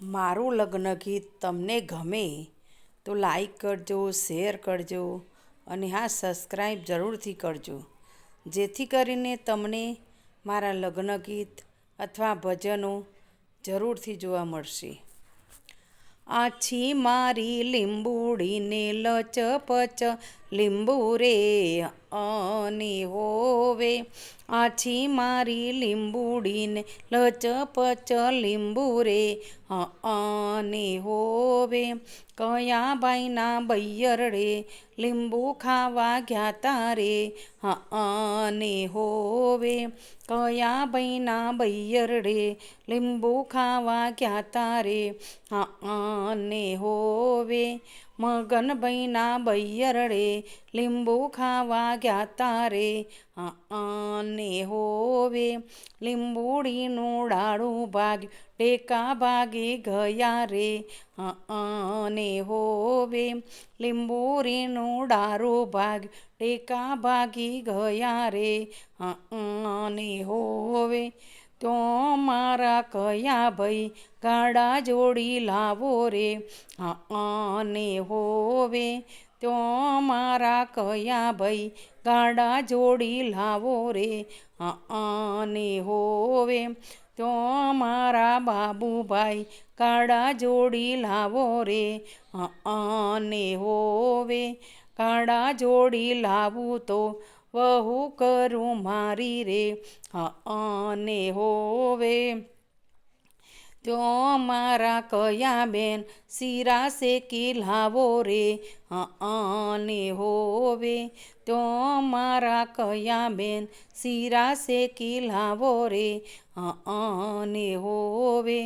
મારું લગ્ન ગીત તમને ગમે તો લાઈક કરજો શેર કરજો અને હા સબસ્ક્રાઈબ જરૂરથી કરજો. જેથી કરીને તમને મારા લગ્ન ગીત અથવા ભજનો જરૂરથી જોવા મળશે. આછી મારી લીંબુડીને લચપચ લીંબુ રે અને હોવે. આછી મારી લીંબુડીને લચપચ લીંબુ રે અને હોવે. કયા બાઈના બૈયરડે લીંબુ ખાવા ગયા તારે? અને હોવે. કયા ભાઈના બૈયરડે લીંબુ ખાવા ગયા તારે? અને હોવે. મગનભાઈના બૈયરડે લીંબુ ખાવા ગયા તારે આને હોવે, લીંબુડીનું ડાળું ભાગ્યું, ટેકા ભાગી ગયા રે. અને હોવે લીંબુરીનું ડારું ભાગ્યું, ટેકા ભાગી ગયા રે. અને હોવે તો મારા કયા ભાઈ ગાડા જોડી લાવો રે? આને હોવે. તો મારા કયા ભાઈ ગાડા જોડી લાવો રે? આને હોવે. તો મારા બાબુભાઈ ગાડા જોડી લાવો રે? આને હોવે. ગાડા જોડી લાવું તો વહુ કરું મારી રે અને હોવે. તો મારા કયા બેન શીરા શેકી લાવો રે અને હોવે. તો મારા કયા બેન શીરા શેકી લાવો રે અને હોવે.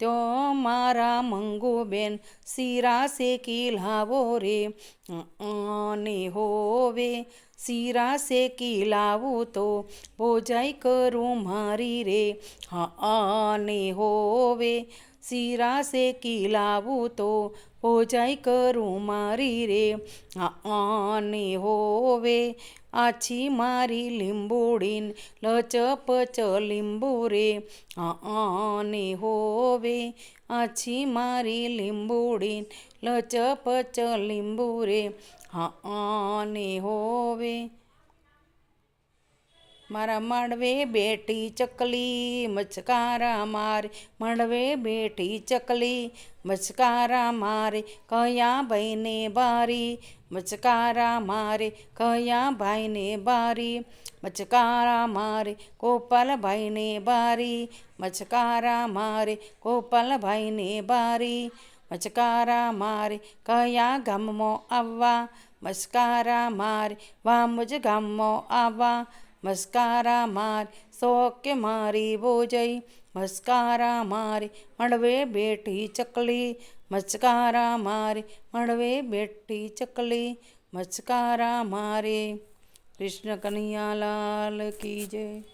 તો મારા મંગુબેન શીરા શેકી લાવો રે અને હોવે. શીરા શેકી લાવું તો ભોજાઈ કરું મારી રે. હા અને હોવે શીરા શેકી લાવું તો ભોજાઈ કરું મારી રે. અને હોવે, આછી મારી લીંબુડીન લચપચ લીંબુ રે. અને હોવે, આછી મારી લીંબુડીન લચપચ લીંબુ રે. અને હોવે મારા માંડવે બેટી ચકલી, મચકારા મારે. માંડવે બેટી ચકલી, મચકારા મારે. કયા ભાઈને બારી? મચકારા મારે. કયા ભાઈને બારી? મચકારા મારે. ગોપાલભાઈને બારી. મચકારા મારે. ગોપાલભાઈને બારી. મચકારા મારે. કયા ગામમાં આવવા? મચકારા મારે. વામજ ગામમાં આવવા. મસ્કારા માર સોકે મારી બોજઈ મસ્કારા મારે મળવે બેઠી ચકલી. મચકારા મારે મળવે બેઠી ચકલી. મચકારા મારે, કૃષ્ણ કનૈયાલાલ કી જય.